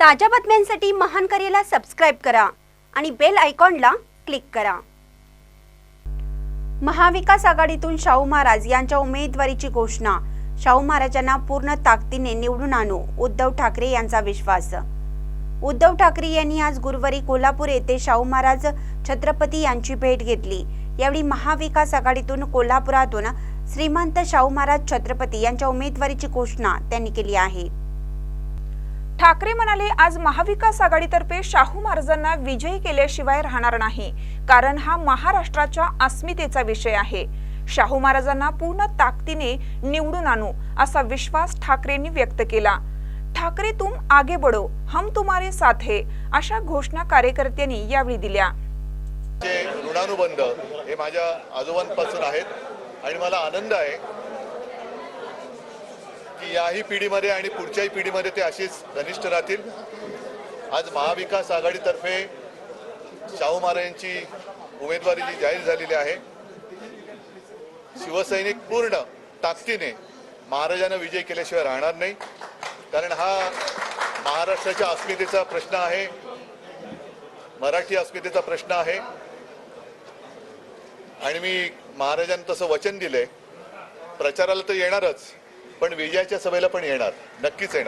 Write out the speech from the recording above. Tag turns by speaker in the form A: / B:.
A: ताज्या बातम्यांसाठी महान करेला सबस्क्राईब करा आणि बेल आयकॉनला क्लिक करा. महाविकास आघाडीतून शाहू महाराज यांच्या उमेदवारीची घोषणा. शाहू महाराजांना पूर्ण ताकदीने निवडून आणू उद्धव ठाकरे यांचा विश्वास. उद्धव ठाकरे यांनी आज गुरुवारी कोल्हापूर येथे शाहू महाराज छत्रपती यांची भेट घेतली. यावेळी महाविकास आघाडीतून कोल्हापुरातून श्रीमंत शाहू महाराज छत्रपती यांच्या उमेदवारीची घोषणा त्यांनी केली आहे.
B: ठाकरे म्हणाले आज महाविकास आघाडीतर्फे शाहू महाराजांना विजयी केल्याशिवाय राहणार नाही कारण हा महाराष्ट्राच्या अस्मितेचा विषय आहे. शाहू महाराजांना पूर्ण ताकदीने निवडून आणू असा विश्वास ठाकरेंनी व्यक्त केला. ठाकरे तुम आगे बढो हम तुम्हारे साथ है अशा घोषणा कार्यकर्त्यांनी यावेळी दिल्या.
C: ऋणानुबंध हे माझ्या आजोबांपासून आहेत आणि मला आनंद आहे. याही पिढीमध्ये आणि पुढच्याही पिढीमध्ये ते अशीच घनिष्ठ राहतील. आज महाविकास आघाडीतर्फे शाहू महाराजांची उमेदवारी जी जाहीर झालेली आहे शिवसैनिक पूर्ण ताकदीने महाराजांना विजय केल्याशिवाय राहणार नाही. कारण हा महाराष्ट्राच्या अस्मितेचा प्रश्न आहे मराठी अस्मितेचा प्रश्न आहे. आणि मी महाराजांना तसं वचन दिलंय प्रचाराला तर येणारच. पण विजयाच्या सभेला पण येणार नक्कीच येणार.